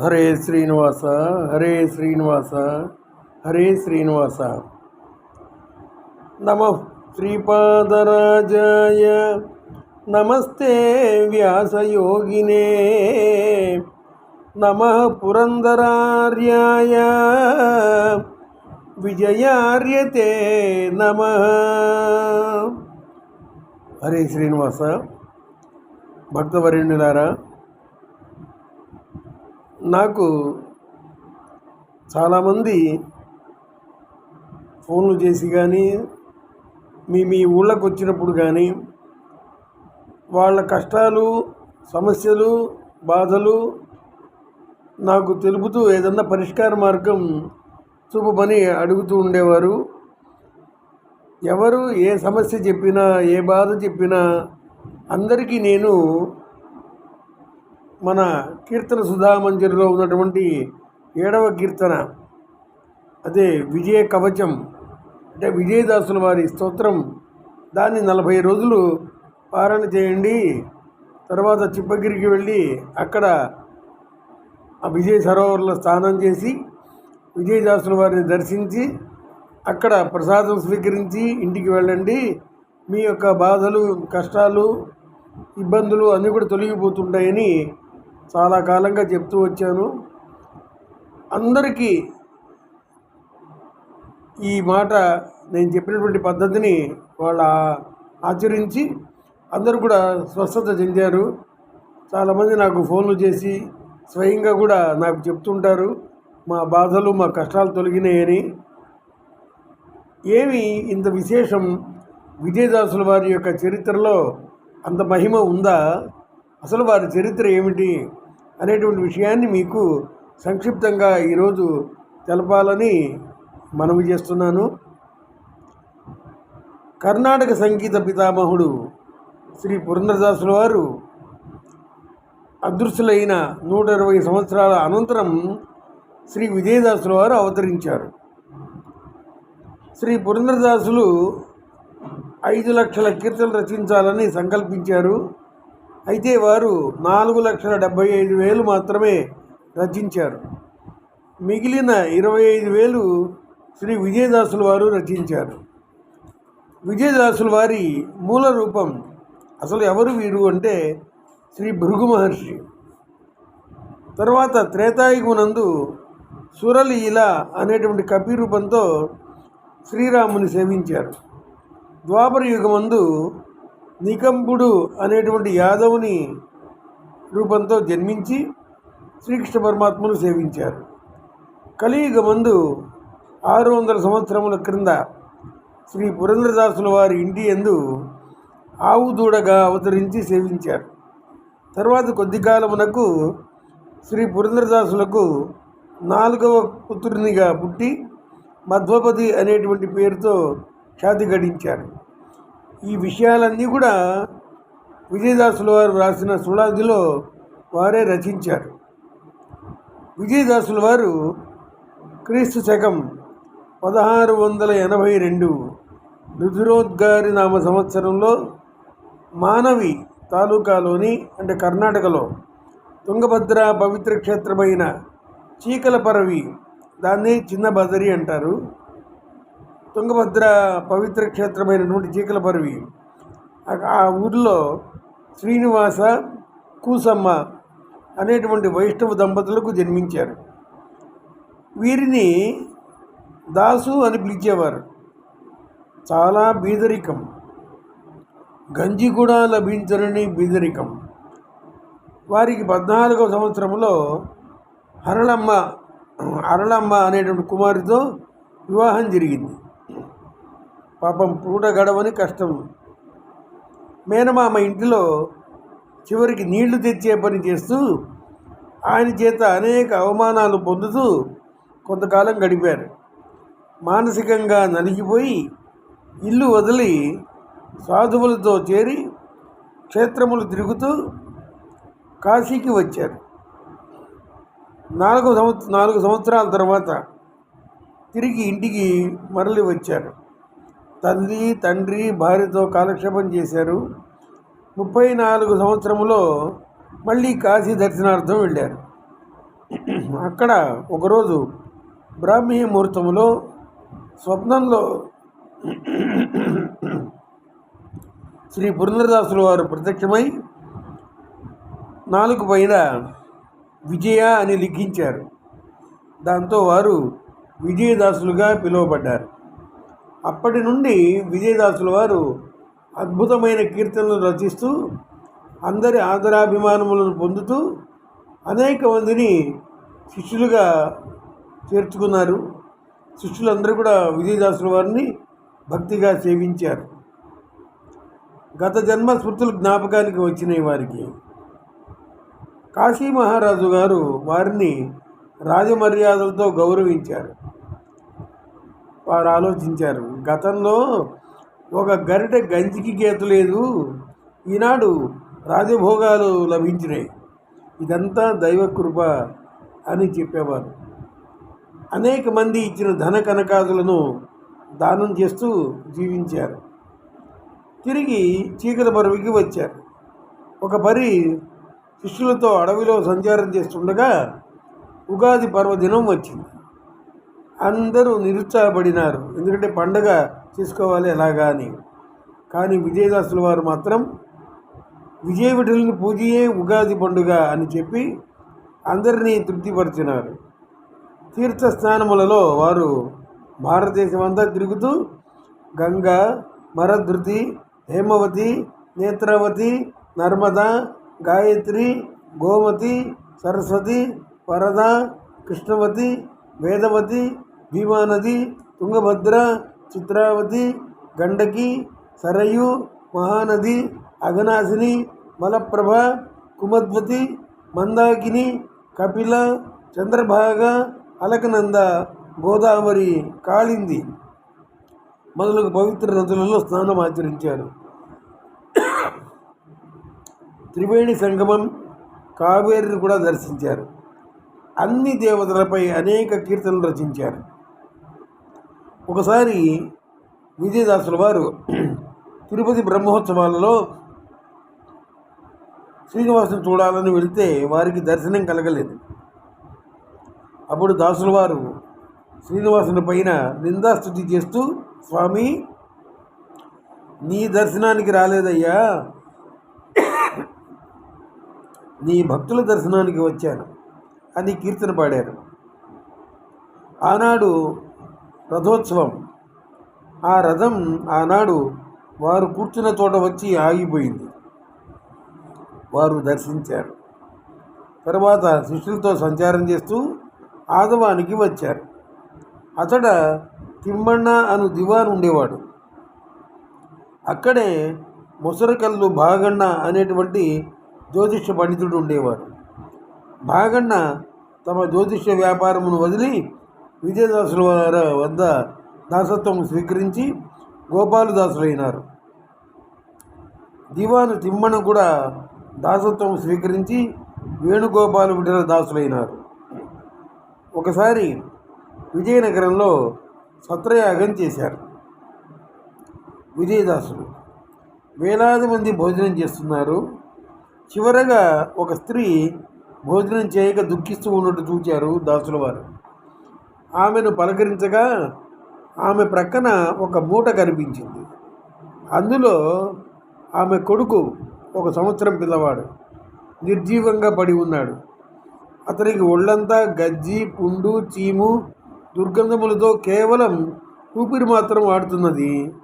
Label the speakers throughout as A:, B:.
A: హరే శ్రీనివాస హరే శ్రీనివాస హరే శ్రీనివాస. నమ శ్రీపాదరాజాయ. నమస్తే వ్యాసయోగినే. నమ పురందరార్యాయ. విజయార్యతే నమ. హరే శ్రీనివాస. భక్తవరుణులారా నాకు చాలామంది ఫోన్లు చేసి కానీ మీ మీ ఊళ్ళకు వచ్చినప్పుడు కానీ వాళ్ళ కష్టాలు సమస్యలు బాధలు నాకు తెలుపుతూ ఏదన్నా పరిష్కార మార్గం చూపమని అడుగుతూ ఉండేవారు. ఎవరు ఏ సమస్య చెప్పినా ఏ బాధ చెప్పినా అందరికీ నేను మన కీర్తన సుధామంజరిలో ఉన్నటువంటి ఏడవ కీర్తన. అదే విజయ కవచం. అంటే విజయదాసుల వారి స్తోత్రం. దాన్ని నలభై రోజులు పారణ చేయండి. తర్వాత చిప్పగిరికి వెళ్ళి అక్కడ ఆ విజయ సరోవర్లో స్నానం చేసి విజయదాసుల వారిని దర్శించి అక్కడ ప్రసాదం స్వీకరించి ఇంటికి వెళ్ళండి. మీ యొక్క బాధలు కష్టాలు ఇబ్బందులు అన్నీ కూడా తొలగిపోతుంటాయని చాలా కాలంగా చెప్తూ వచ్చాను. అందరికీ ఈ మాట నేను చెప్పినటువంటి పద్ధతిని వాళ్ళ ఆచరించి అందరూ కూడా స్వస్థత చెందారు. చాలామంది నాకు ఫోన్లు చేసి స్వయంగా కూడా నాకు చెప్తుంటారు. మా బాధలు మా కష్టాలు తొలగినాయని. ఏమి ఇంత విశేషం విజయదాసుల వారి యొక్క చరిత్రలో అంత మహిమ ఉందా? అసలు వారి చరిత్ర ఏమిటి అనేటువంటి విషయాన్ని మీకు సంక్షిప్తంగా ఈరోజు తెలపాలని మనవి చేస్తున్నాను. కర్ణాటక సంగీత పితామహుడు శ్రీ పురంధరదాసుల వారు అదృశ్యులైన నూట ఇరవై సంవత్సరాల అనంతరం శ్రీ విజయదాసుల వారు అవతరించారు. శ్రీ పురంధరదాసులు ఐదు లక్షల కీర్తనలు రచించాలని సంకల్పించారు. అయితే వారు నాలుగు లక్షల డెబ్భై ఐదు వేలు మాత్రమే రచించారు. మిగిలిన ఇరవై ఐదు వేలు శ్రీ విజయదాసుల వారు రచించారు. విజయదాసుల వారి మూల రూపం అసలు ఎవరు వీరు అంటే శ్రీ భృగు మహర్షి. తర్వాత త్రేతాయుగునందు సురలీల అనేటువంటి కపి రూపంతో శ్రీరాముని సేవించారు. ద్వాపర యుగమందు నికంబుడు అనేటువంటి యాదవుని రూపంతో జన్మించి శ్రీకృష్ణ పరమాత్మను సేవించారు. కలియుగమందు ఆరు వందల సంవత్సరముల క్రింద శ్రీ పురంద్రదాసుల వారి ఇంటి ఎందు ఆవు దూడగా అవతరించి సేవించారు. తర్వాత కొద్ది కాలమునకు శ్రీ పురంద్రదాసులకు నాలుగవ పుత్రునిగా పుట్టి మధ్వపతి అనేటువంటి పేరుతో ఖ్యాతి గడించారు. ఈ విషయాలన్నీ కూడా విజయదాసుల వారు రాసిన సుళాదిలో వారే రచించారు. విజయదాసుల వారు క్రీస్తు శకం పదహారు వందల ఎనభై రెండు రుద్రోద్గారి నామ సంవత్సరంలో మానవి తాలూకాలోని అంటే కర్ణాటకలో తుంగభద్ర పవిత్ర క్షేత్రమైన చీకలపరవి దాన్ని చిన్న బదరి అంటారు. తుంగభద్ర పవిత్ర క్షేత్రమైనటువంటి చీకలపరవి ఆ ఊరిలో శ్రీనివాస కూసమ్మ అనేటువంటి వైష్ణవ దంపతులకు జన్మించారు. వీరిని దాసు అని పిలిచేవారు. చాలా బీదరికం. గంజి కూడా లభించరని బీదరికం. వారికి పద్నాలుగవ సంవత్సరంలో హరళమ్మ అరళమ్మ అనేటువంటి కుమారుతో వివాహం జరిగింది. పాపం పూట గడవని కష్టం. మేనమామ ఇంటిలో చివరికి నీళ్ళు తెచ్చే పని చేస్తూ ఆయన చేత అనేక అవమానాలు పొందుతూ కొంతకాలం గడిపారు. మానసికంగా నలిగిపోయి ఇల్లు వదిలి సాధువులతో చేరి క్షేత్రములు తిరుగుతూ కాశీకి వచ్చారు. నాలుగు సంవత్స నాలుగు సంవత్సరాల తర్వాత తిరిగి ఇంటికి మరలి వచ్చారు. తల్లి తండ్రి భార్యతో కాలక్షేపం చేశారు. ముప్పై నాలుగు సంవత్సరంలో మళ్ళీ కాశీ దర్శనార్థం వెళ్ళారు. అక్కడ ఒకరోజు బ్రాహ్మీ ముహూర్తంలో స్వప్నంలో శ్రీ పురంధరదాసుల వారు ప్రత్యక్షమై నాలుగు పైన విజయ అని లిఖించారు. దాంతో వారు విజయదాసులుగా పిలువబడ్డారు. అప్పటి నుండి విజయదాసుల వారు అద్భుతమైన కీర్తనలు రచిస్తూ అందరి ఆదరాభిమానములను పొందుతూ అనేక మందిని శిష్యులుగా చేర్చుకున్నారు. శిష్యులందరూ కూడా విజయదాసుల వారిని భక్తిగా సేవించారు. గత జన్మ స్మృతులు జ్ఞాపకానికి వచ్చినాయి వారికి. కాశీ మహారాజు గారు వారిని రాజమర్యాదలతో గౌరవించారు. వారు ఆలోచించారు. గతంలో ఒక గరిటె గంజికి గీత లేదు. ఈనాడు రాజభోగాలు లభించినాయి. ఇదంతా దైవ కృప అని చెప్పేవారు. అనేక మంది ఇచ్చిన ధన కనకాదులను దానం చేస్తూ జీవించారు. తిరిగి చీకటి పరువికి వచ్చారు. ఒక పరి శిష్యులతో అడవిలో సంచారం చేస్తుండగా ఉగాది పర్వదినం వచ్చింది. అందరూ నిరుత్సాహపడినారు. ఎందుకంటే పండగ చేసుకోవాలి ఎలాగా అని. కానీ విజయదాసుల వారు మాత్రం విజయ విఠలుని పూజయే ఉగాది పండుగ అని చెప్పి అందరినీ తృప్తిపరిచినారు. తీర్థస్నానములలో వారు భారతదేశం అంతా తిరుగుతూ గంగా మరధృతి హేమవతి నేత్రావతి నర్మద గాయత్రి గోమతి సరస్వతి వరద కృష్ణవతి వేదవతి భీమానది తుంగభద్ర చిత్రావతి గండకి సరయు మహానది అఘనాశిని మలప్రభ కుమద్వతి మందాకిని కపిల చంద్రభాగ అలకనంద గోదావరి కాళింది మొదలగు పవిత్ర నదులలో స్నానం ఆచరించారు. త్రివేణి సంగమం కావేరిని కూడా దర్శించారు. అన్ని దేవతలపై అనేక కీర్తనలు రచించారు. ఒకసారి విజయదాసుల వారు తిరుపతి బ్రహ్మోత్సవాలలో శ్రీనివాసుని చూడాలని వెళితే వారికి దర్శనం కలగలేదు. అప్పుడు దాసుల వారు శ్రీనివాసుని పైన నిందాస్థుతి చేస్తూ స్వామి నీ దర్శనానికి రాలేదయ్యా. నీ భక్తుల దర్శనానికి వచ్చాను. అని కీర్తన పాడారు. ఆనాడు రథోత్సవం. ఆ రథం ఆనాడు వారు కూర్చున్న చోట వచ్చి ఆగిపోయింది. వారు దర్శించారు. తర్వాత శిష్యులతో సంచారం చేస్తూ ఆదవానికి వచ్చారు. అతడ తిమ్మಣ್ణ అను దివాన్ ఉండేవాడు. అక్కడే ముసరకల్లు బాగన్న అనేటువంటి జ్యోతిష పండితుడు ఉండేవారు భాగన్న తమ జ్యోతిష్య వ్యాపారమును వదిలి విజయదాసుల వారి వద్ద దాసత్వం స్వీకరించి గోపాలదాసులైనారు. దివాను తిమ్మను కూడా దాసత్వం స్వీకరించి వేణుగోపాల విడల దాసులైనారు. ఒకసారి విజయనగరంలో సత్రయాగం చేశారు. విజయదాసులు వేలాది మంది భోజనం చేస్తున్నారు. చివరగా ఒక స్త్రీ భోజనం చేయక దుఃఖిస్తూ ఉన్నట్టు చూచారు దాసుల వారు ఆమెను పలకరించగా ఆమె ప్రక్కన ఒక మూట కనిపించింది. అందులో ఆమె కొడుకు ఒక సంవత్సరం పిల్లవాడు నిర్జీవంగా పడి ఉన్నాడు. అతనికి ఒళ్ళంతా గజ్జి పుండు చీము దుర్గంధములతో కేవలం ఊపిరి మాత్రం ఆడుతున్నది.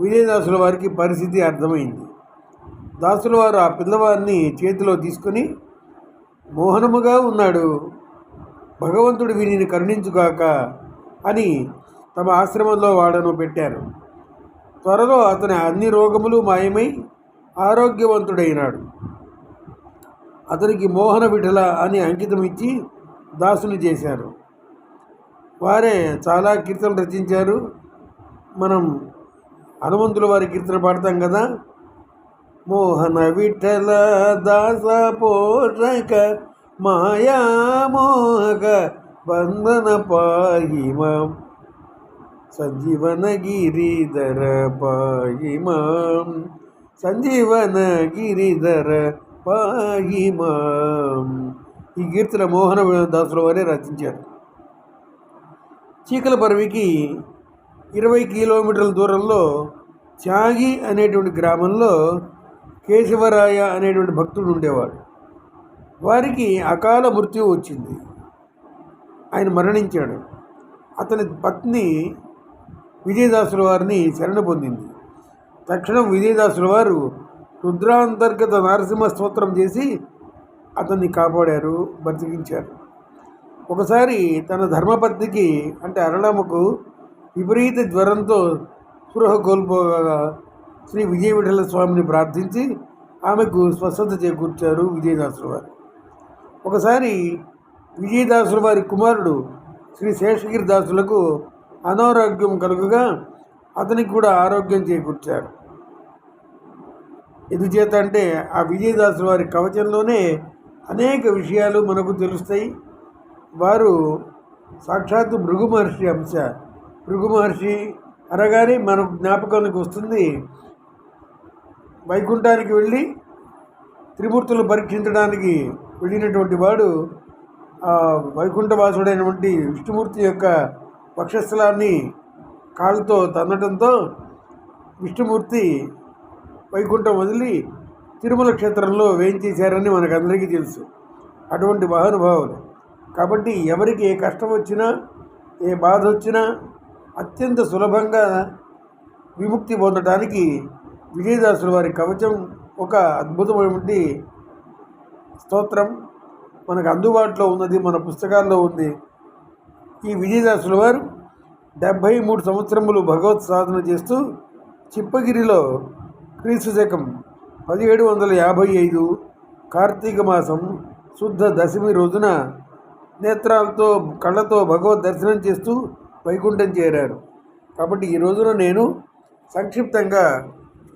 A: విజయదాసుల వారికి పరిస్థితి అర్థమైంది. దాసుల వారు ఆ పిల్లవాడిని చేతిలో తీసుకొని మోహనముగా ఉన్నాడు. భగవంతుడు వీరిని కరుణించుగాక అని తమ ఆశ్రమంలో వాడను పెట్టారు. త్వరలో అతని అన్ని రోగములు మాయమై ఆరోగ్యవంతుడైనాడు. అతనికి మోహన విఠల అని అంకితం ఇచ్చి దాసుని చేశారు. వారే చాలా కీర్తనలు రచించారు. మనం హనుమంతుల వారి కీర్తన పాడతాం కదా? మోహన విఠల దాస పోషక మాయా మోహక బంధన పాయిమాం సంజీవన గిరిధర పాయిమాం సంజీవన గిరిధర పాయిమాం ఈ కీర్తన మోహన దాసుల వారే రచించారు చీకలపరవికి ఇరవై కిలోమీటర్ల దూరంలో త్యాగి అనేటువంటి గ్రామంలో కేశవరాయ అనేటువంటి భక్తుడు ఉండేవాడు. వారికి అకాల మృత్యు వచ్చింది. ఆయన మరణించాడు. అతని పత్ని విజయదాసుల వారిని శరణ పొందింది. తక్షణం విజయదాసుల వారు రుద్రాంతర్గత నరసింహ స్తోత్రం చేసి అతన్ని కాపాడారు బ్రతికించారు ఒకసారి తన ధర్మపత్నికి అంటే అరళమ్మకు విపరీత జ్వరంతో స్పృహ కోల్పోగా శ్రీ విజయ విఠల స్వామిని ప్రార్థించి ఆమెకు స్వస్థత చేకూర్చారు విజయదాసుల వారు. ఒకసారి విజయదాసుల వారి కుమారుడు శ్రీ శేషగిరి దాసులకు అనారోగ్యం కలుగుగా అతనికి కూడా ఆరోగ్యం చేకూర్చారు ఎందుచేత అంటే ఆ విజయదాసుల వారి కవచంలోనే అనేక విషయాలు మనకు తెలుస్తాయి. వారు సాక్షాత్తు భృగు మహర్షి అంశ. భృగు మహర్షి అనగానే మనకు జ్ఞాపకానికి వస్తుంది వైకుంఠానికి వెళ్ళి త్రిమూర్తులు పరీక్షించడానికి వెళ్ళినటువంటి వాడు వైకుంఠవాసుడైనటువంటి విష్ణుమూర్తి యొక్క వక్షస్థలాన్ని కాళ్ళతో తన్నటంతో విష్ణుమూర్తి వైకుంఠం వదిలి తిరుమల క్షేత్రంలో వేయించేశారని మనకందరికీ తెలుసు. అటువంటి మహానుభావులు కాబట్టి ఎవరికి ఏ కష్టం వచ్చినా ఏ బాధ వచ్చినా అత్యంత సులభంగా విముక్తి పొందడానికి విజయదాసుల వారి కవచం ఒక అద్భుతమైనటువంటి స్తోత్రం మనకు అందుబాటులో ఉన్నది మన పుస్తకాల్లో ఉంది. ఈ విజయదాసుల వారు డెబ్భై మూడు సంవత్సరములు భగవత్ సాధన చేస్తూ చిప్పగిరిలో క్రీస్తు శకం పదిహేడు వందల యాభై ఐదు కార్తీక మాసం శుద్ధ దశమి రోజున నేత్రాలతో కళ్ళతో భగవద్ దర్శనం చేస్తూ వైకుంఠం చేరారు. కాబట్టి ఈ రోజున నేను సంక్షిప్తంగా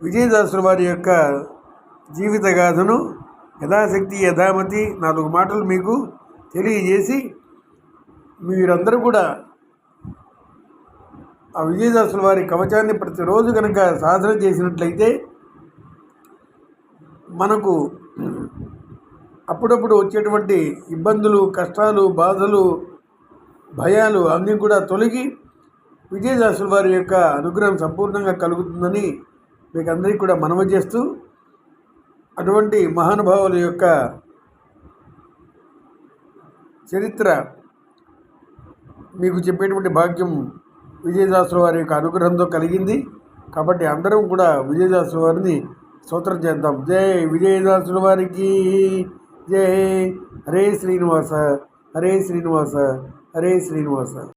A: విజయదాసుల వారి యొక్క జీవితగాథను యథాశక్తి యథామతి నాలుగు మాటలు మీకు తెలియజేసి మీరందరూ కూడా ఆ విజయదాసుల వారి కవచాన్ని ప్రతిరోజు కనుక సాధన చేసినట్లయితే మనకు అప్పుడప్పుడు వచ్చేటువంటి ఇబ్బందులు కష్టాలు బాధలు భయాలు అన్నీ కూడా తొలగి విజయదాసుల వారి యొక్క అనుగ్రహం సంపూర్ణంగా కలుగుతుందని మీకు అందరికీ కూడా మనవి చేస్తూ అటువంటి మహానుభావుల యొక్క చరిత్ర మీకు చెప్పేటువంటి భాగ్యం విజయదాసుల వారి యొక్క అనుగ్రహంతో కలిగింది. కాబట్టి అందరం కూడా విజయదాసుల వారిని స్తోత్రం చేద్దాం. జై విజయదాసుల వారికి! జై! హరే శ్రీనివాస! హరే శ్రీనివాస! హరే శ్రీనివాస!